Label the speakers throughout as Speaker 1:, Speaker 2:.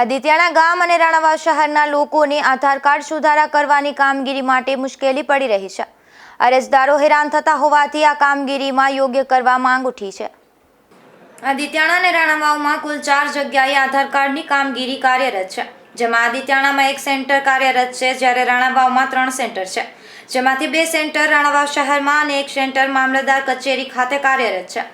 Speaker 1: આદિત્યાણા ગામ અને રાણાવાવ શહેરના લોકોને આધાર કાર્ડ સુધારા કરવાની કામગીરી માટે મુશ્કેલી પડી રહી છે. અરજદારો હેરાન થતા હોવાથી આ કામગીરીમાં યોગ્ય કરવા માંગ ઉઠી છે. આદિત્યાણા અને રાણાવાવમાં કુલ ચાર જગ્યાએ આધાર કાર્ડની કામગીરી કાર્યરત છે. જેમાં આદિત્યાણામાં એક સેન્ટર કાર્યરત છે, જ્યારે રાણાવાવમાં ત્રણ સેન્ટર છે. જેમાંથી બે સેન્ટર રાણાવાવ શહેરમાં અને એક સેન્ટર મામલતદાર કચેરી ખાતે કાર્યરત છે.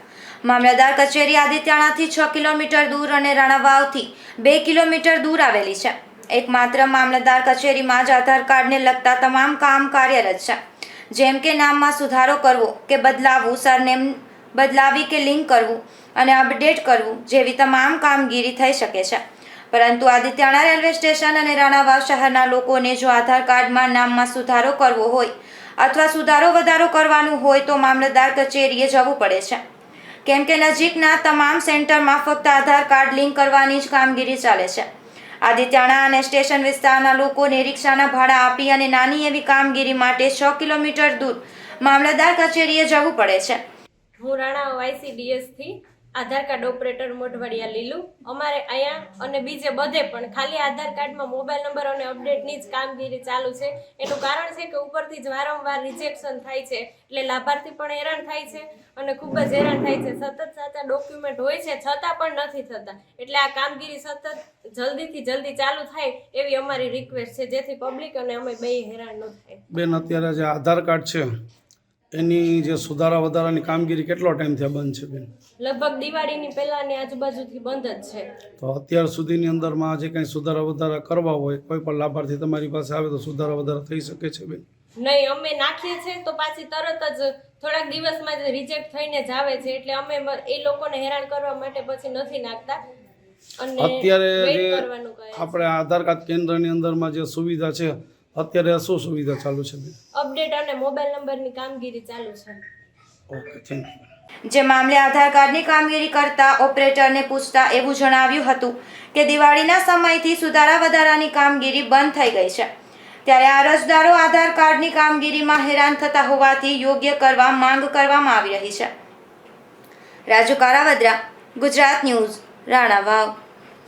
Speaker 1: મામલતદાર કચેરી આદિત્યાણાથી છ કિલોમીટર દૂર અને રાણાવાવથી બે કિલોમીટર દૂર આવેલી છે. એકમાત્ર મામલતદાર કચેરીમાં જ આધાર કાર્ડને લગતા તમામ કામ કાર્યરત છે. જેમ કે નામમાં સુધારો કરવો કે બદલાવવું, સરનેમ બદલાવી કે લિંક કરવું અને અપડેટ કરવું જેવી તમામ કામગીરી થઈ શકે છે. પરંતુ આદિત્યાણા રેલવે સ્ટેશન અને રાણાવાવ શહેરના લોકોને જો આધાર કાર્ડમાં નામમાં સુધારો કરવો હોય અથવા સુધારો વધારો કરવાનું હોય તો મામલતદાર કચેરીએ જવું પડે છે. કેમ કે નજીકના તમામ સેન્ટરમાં ફક્ત આધાર કાર્ડ લિંક કરવાની જ કામગીરી ચાલે છે. આદિત્યાણા અને સ્ટેશન વિસ્તારના લોકોને રિક્ષાના ભાડા આપી અને નાની એવી કામગીરી માટે છ કિલોમીટર દૂર મામલતદાર કચેરીએ જવું પડે છે.
Speaker 2: હું રાણા વાયસીડીએસથી આધાર કાર્ડ ઓપરેટર મોઢવાડિયા લીલું. અમારે અહીંયા અને બીજે બધે પણ ખાલી આધાર કાર્ડમાં મોબાઈલ નંબર અને અપડેટની જ કામગીરી ચાલુ છે. એનું કારણ છે કે ઉપરથી જ વારંવાર રિજેક્શન થાય છે. એટલે લાભાર્થી પણ હેરાન થાય છે અને ખૂબ જ હેરાન થાય છે. સતત સાચા ડોક્યુમેન્ટ હોય છે છતાં પણ નથી થતા. એટલે આ કામગીરી સતત જલ્દીથી જલ્દી ચાલુ થાય એવી અમારી રિક્વેસ્ટ છે. જેથી પબ્લિક અને અમે બે હેરાન ન થાય.
Speaker 3: બેન, અત્યારે જે આધાર કાર્ડ છે એની જે સુધારા વધારાની કામગીરી કેટલો ટાઈમ થયા બંધ છે બેન?
Speaker 2: લગભગ દિવાળીની પહેલાની આજુબાજુથી બંધ જ છે.
Speaker 3: તો અત્યાર સુધીની અંદરમાં જે કંઈ સુધારા વધારા કરવા હોય કોઈ પણ લાભાર્થી તમારી પાસે આવે તો સુધારા વધારા થઈ શકે છે બેન?
Speaker 2: નહીં અમે નાખીએ છીએ તો પાછી તરત જ થોડાક દિવસમાં જ રિજેક્ટ થઈને જ આવે છે એટલે અમે એ લોકોને હેરાન કરવા માટે પછી નથી નાખતા. અને
Speaker 3: અત્યારે જે. આપણે આધાર કાર્ડ કેન્દ્રની અંદરમાં જે સુવિધા છે અત્યારે શું સુવિધા ચાલુ છે બેન?
Speaker 2: મોબાઈલ નંબરની કામગીરી ચાલુ છે.
Speaker 3: ઓકે થેન્ક યુ
Speaker 1: જે મામલે આધાર કાર્ડની કામગીરી કરતા ઓપરેટરને પૂછતા એવું જણાવ્યું હતું કે દિવાળીના સમયથી સુધારા વધારાની કામગીરી બંધ થઈ ગઈ છે. ત્યારે અરજદારો આધાર કાર્ડની કામગીરીમાં હેરાન થતા હોવાથી યોગ્ય કરવા માંગ કરવામાં આવી રહી છે. રાજુ કારાવદ્રા ગુજરાત ન્યૂઝ રાણાવાવ.